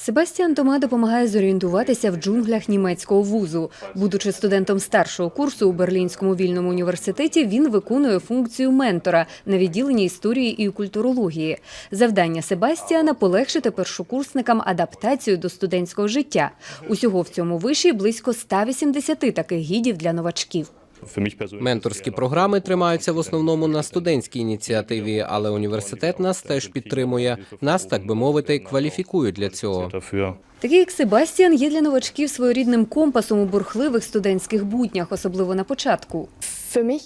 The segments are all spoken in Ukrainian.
Себастьян Тома допомагає зорієнтуватися в джунглях німецького вузу. Будучи студентом старшого курсу у Берлінському вільному університеті, він виконує функцію ментора на відділенні історії і культурології. Завдання Себастьяна полегшити першокурсникам адаптацію до студентського життя. Усього в цьому виші близько 180 таких гідів для новачків. Менторські програми тримаються в основному на студентській ініціативі, але університет нас теж підтримує. Нас, так би мовити, кваліфікують для цього. Такий як Себастьян є для новачків своєрідним компасом у бурхливих студентських буднях, особливо на початку.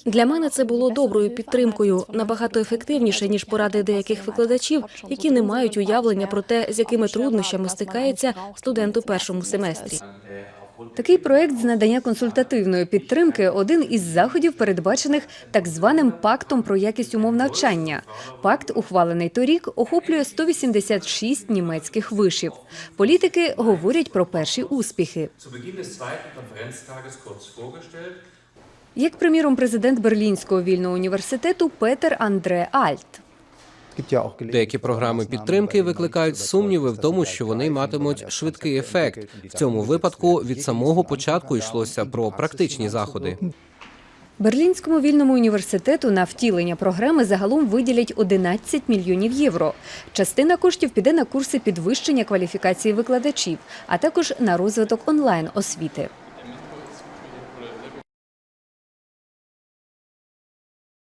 Для мене це було доброю підтримкою, набагато ефективніше ніж поради деяких викладачів, які не мають уявлення про те, з якими труднощами стикається студент у першому семестрі. Такий проект з надання консультативної підтримки один із заходів, передбачених так званим пактом про якість умов навчання. Пакт, ухвалений торік, охоплює 186 німецьких вишів. Політики говорять про перші успіхи. Як, приміром, президент Берлінського вільного університету Петер Андре Альт. Деякі програми підтримки викликають сумніви в тому, що вони матимуть швидкий ефект. В цьому випадку від самого початку йшлося про практичні заходи. Берлінському вільному університету на втілення програми загалом виділять 11 мільйонів євро. Частина коштів піде на курси підвищення кваліфікації викладачів, а також на розвиток онлайн освіти.